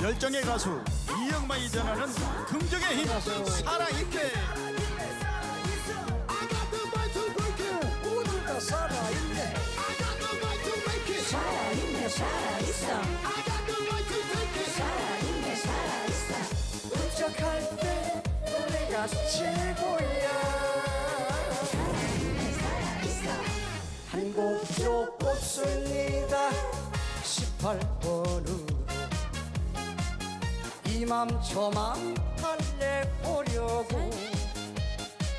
열정의 가수 이영만이 전하는 긍정의 힘 살아있게 살아있네 살아있네 살아있어 살아있네 살아있어 도착할 때 노래가 최고야 살아있어 한곳도 뽑습니다 18번으로 이맘 저맘 달래보려고.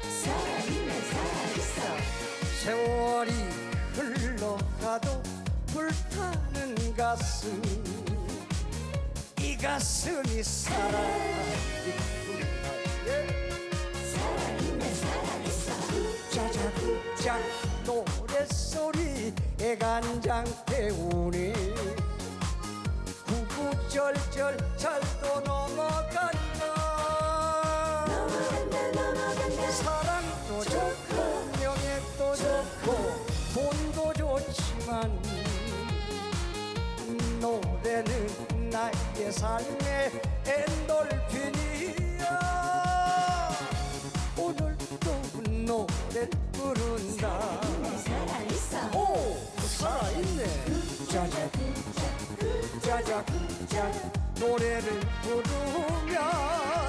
살아있네 살아있어 세월이 흘러가도 불타는 가슴. 이 가슴이 예. 살아있네 살아있어 짜자꾸짝 노랫소리 애간장 태우네 절절 잘도 넘어간다. 넘어간다 넘어간다. 사랑도 좋고 명예도 좋고 돈도 좋지만 노래는 나의 삶의 엔돌핀이야. 오늘도 노래 부른다. 살아있어. 오 살아있네. 짜 짜자꾸짝 노래를 부르면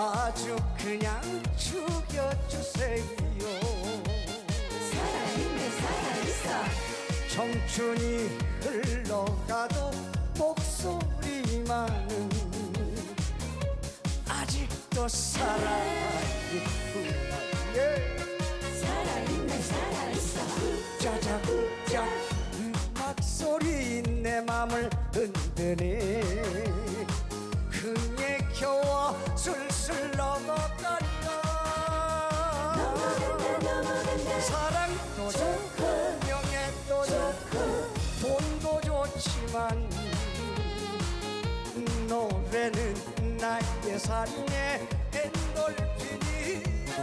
아주 그냥 죽여주세요. 살아있네 살아있어. 청춘이 흘러가도 목소리만은 아직도 살아있구나. 예. 사랑도 좋고 명예도 좋고 돈도 좋지만 노래는 나의 삶의 엔돌핀이야.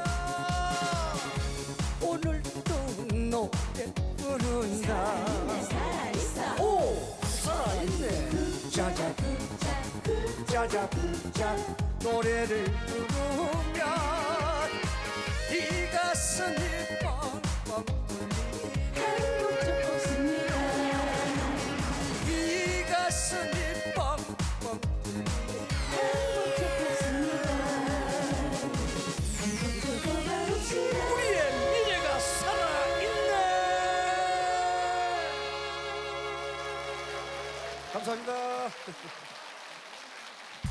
오늘도 노래 부른다. 오 살아있네. 짜자꾸짝 짜자꾸짝 노래를 부르 감사합니다